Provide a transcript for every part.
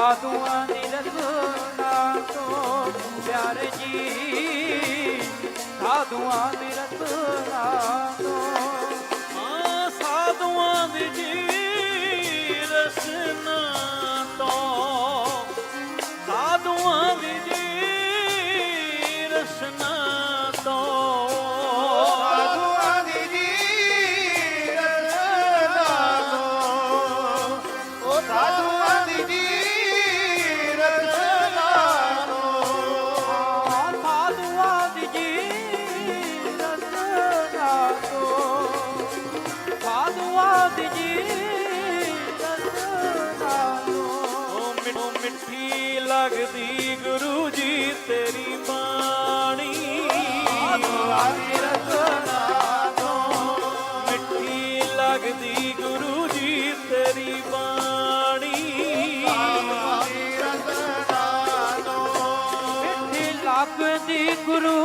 ਸਾਧੂਆਂ ਦੀ ਰਸਨਾ ਤੋਂ ਪਿਆਰੇ ਜੀ। ਸਾਧੂਆਂ ਦੀ ਰਸਨਾ ਤੋਂ। ਆ ਸਾਧੂਆਂ ਦੀ ਜੀ, ਰਸਨਾ ਲੱਗਦੀ ਗੁਰੂ ਜੀ ਤੇਰੀ ਬਾਣੀ। ਆਦੀ ਰਤਨਾ ਤੋਂ ਮਿੱਠੀ ਲੱਗਦੀ ਗੁਰੂ ਜੀ ਤੇਰੀ ਬਾਣੀ। ਆਦੀ ਰਤਨਾ ਤੋਂ ਮਿੱਠੀ ਲੱਗਦੀ ਗੁਰੂ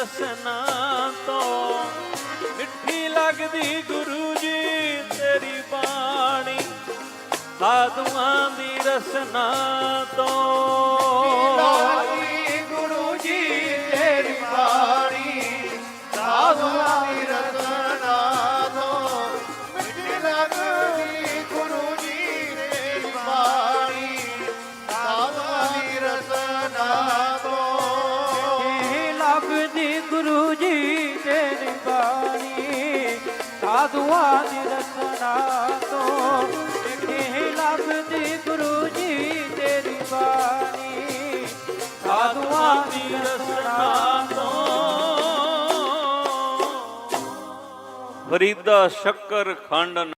ਰਸਨਾ ਤੋਂ ਮਿੱਠੀ ਲੱਗਦੀ ਗੁਰੂ ਜੀ ਤੇਰੀ ਬਾਣੀ ਸਾਧੂਆਂ ਦੀ ਰਸਨਾ ਤੋਂ। ਇਹ ਗੁਰੂ ਜੀ ਤੇਰੀ ਬਾਣੀ ਸਾਧੂਆਂ ਦੀ ਰਸਨਾ ਤੋਂ ਇਹ ਲੱਗਦੀ ਗੁਰੂ ਜੀ ਤੇਰੀ ਬਾਣੀ ਸਾਧੂਆਂ ਦੀ ਰਸਨਾ ਤੋਂ। ਫਰੀਦਾ ਸ਼ੱਕਰ ਖੰਡ